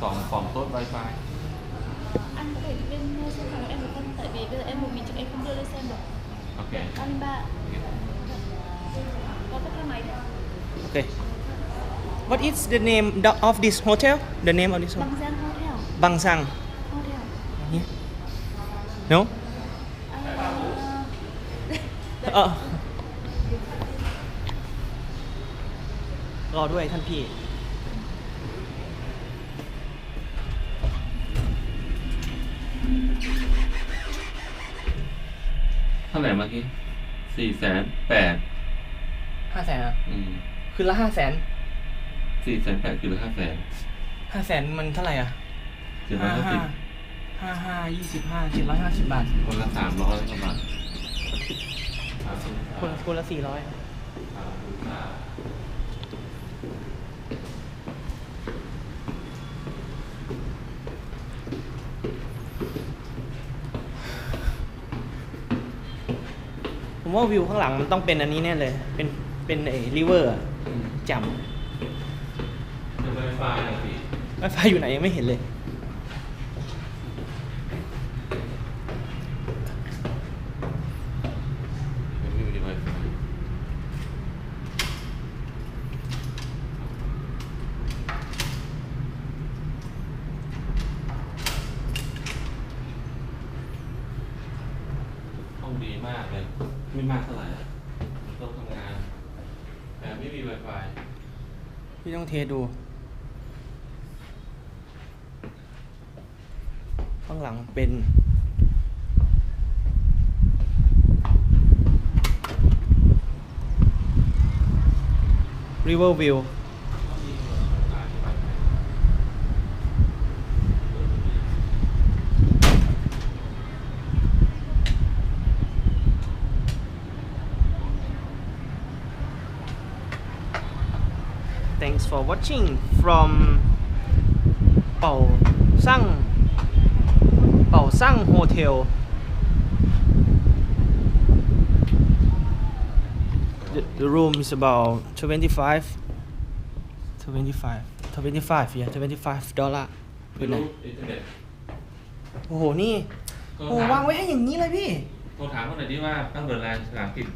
phòng phòng tốt wifi anh có thể đi bên ờ, sân phòng em được không tại vì bây giờ em một mình em không đưa lên xem được ok ba mươi ba có tất cả máy ok What is the name of this hotel? The name of this hotel? Bang Giang Hotel. Bang Giang. Hotel. Yeah. No? Uh, uh, รอด้วยท่านพี่ เท่าไหร่เมื่อกี้สี่แสนแปดห้าแสนอะอืมคืนละห้าแสนสี่แสนแปดคือห้าแสนห้าแสนมันเท่าไหร่อะเจ็ดร้อยห้าสิบห้าห้ายี่สิบห้าเจ็ดร้อยห้าสิบบาท คนละสามร้อยกว่าบาทคนคนละสี่ร้อย ผมว่าวิวข้างหลังมันต้องเป็นอันนี้แน่เลย เป็นเป็นไอ้ริเวอร์จเป็นไวไฟนะพี่ำไฟฟ้าอยู่ไหนยังไม่เห็นเลย ไม่มีไวไฟห้อง ดีมากเลย ไม่มากเท่าไหร่อะโต๊ะทำงาน แต่ไม่มี Wi-Fi พี่ต้องเทดู ข้างหลังเป็น River View 'Thanks for watching from เป่าซั่งเป่าซั่งโฮเทล The, the room is about 25 25 25 yeah 25 dollar ไม่รู้อินเทอร์เน็ตโอ้โห นี่โทรโอ้โหถามวางไว้ให้อย่างนี้เลยพี่ โทรถามเขาหน่อยดิว่าตั้งเบอร์ไลน์ภาษาอังกฤษ